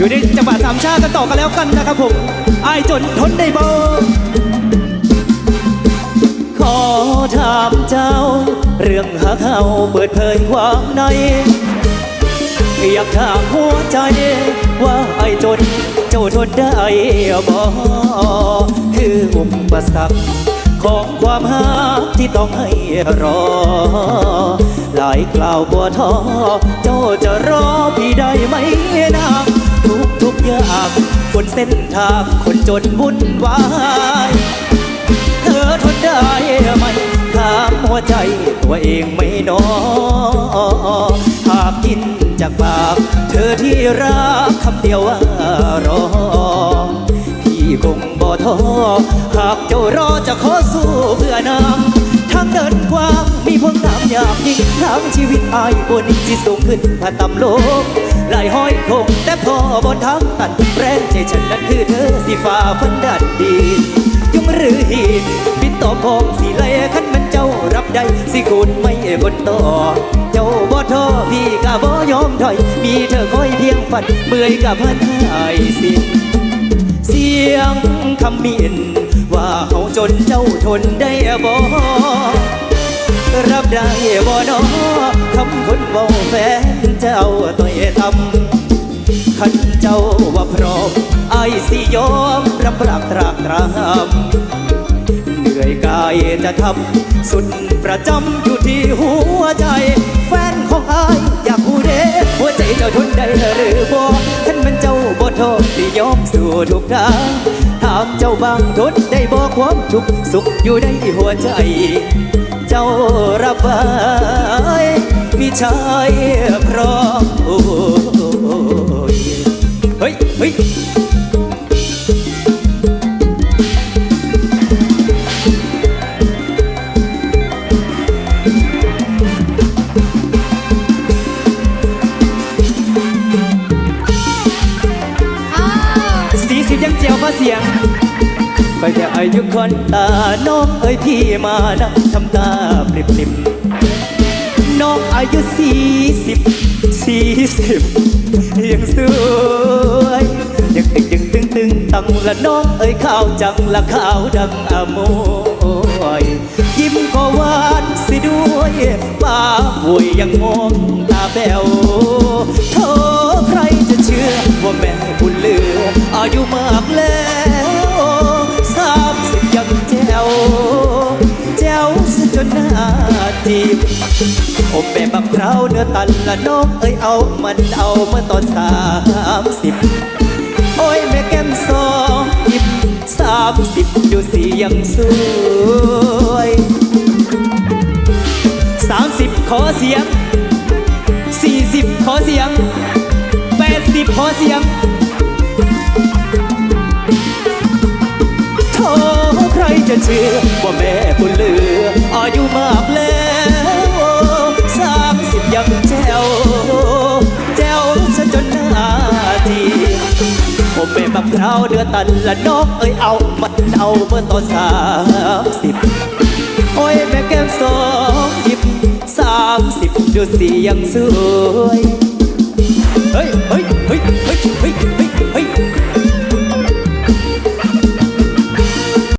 อยู่ในจังหวะสามชาติกันต่อกันแล้วกันนะครับผมไอ้ายจนทนได้บ่ขอถามเจ้า เรื่องหาเขาเปิดเผยความใน อยากถามหัวใจ ว่าไอ้จน เจ้าทนได้บ่คืออุปสรรคของความหาที่ต้องให้รอ หลายกล่าวกว่าท้อเจ้าจะรอพี่ได้ไหม นเส้นทางคนจนวุ่นวาย เธอทนได้ไหมถามหัวใจตัวเองไม่นอหากกินจากปากเธอที่รักคำเดียวว่ารอ พี่คงบ่ท้อหากเจ้ารอจะขอสู้เพื่อนางทางเดินกว้างมีพวกน้ำอยากยิ่งทางชีวิตอายบนที่สูงขึ้นถ้าต่ำโลก หลายห้อยคง แต่พอบนทางตันแรงใจฉันนั้นคือเธอสิฝ่าฟันดันดียุงหรือหีบปิดต่อพองสีไหลขันมันเจ้ารับได้สิคุณไม่บนต่อ เจ้าบ่ท้อพี่ก็บ่ยอมถอย มีเธอคอยเพียงฝันเมื่อยกับเพื่อนหายสิ้นเสียงคำมินว่าเขาจนเจ้าทนได้บ่รับได้บ่นอคำคนเบาแฟน เจ้าต่อยทำขันเจ้าว่าพร้อมไอสิยอมรับปรากตรากตรามเหนื่อยกายจะทำสุดประจำอยู่ที่หัวใจ แฟนของไออยากหูเด้หัวใจเจ้าทนได้หรือบ่ขันมันเจ้าบ่ทษสิยอมสู่ทุกทางถามเจ้าบางทนได้บ่ความทุกข์สุขอยู่ในหัวใจ เจ้ารับไว้ ชายพร้อมโอ้ยเฮ้ยเฮ้ยสีสิบยังเจียวฟ้าเสียงไปแต่อายุคนตาน้องเอ้ยพี่มานะทำตาปริบปริบ น้องอายุสี่สิบสี่สิบยังสวยยังตึงยังตึงตึงตังละน้องเอ้ยข้าวจังละข้าวดังอโมยยิ้มก็หวานสิด้วยป้าป่วยยังมองตาแป๋วโธ่ใครจะเชื่อว่าแม่คุณเลืออายุมากแล้วสามสิบยังแจ๋วแจ๋วซะจนหน้า ทีบอ้แม่บักเราเนื้อตันละน้องเอ้ยเอามันเอาเมื่อตอนสามสิบโอ้ยแม่แก้มสองหยิบสามสิบดูสิยังสวยสามสิบขอเสียงสี่สิบขอเสียงแปดสิบขอเสียงโธ่ใครจะเชื่อว่าแม่บุญเลืออายุมาก เราเดือตันละนกเอ้ยเอามันเอาเมื่อตอนสามสิบโอ้ยแม่แก้มสองหยิบสามสิบดูสียังสวย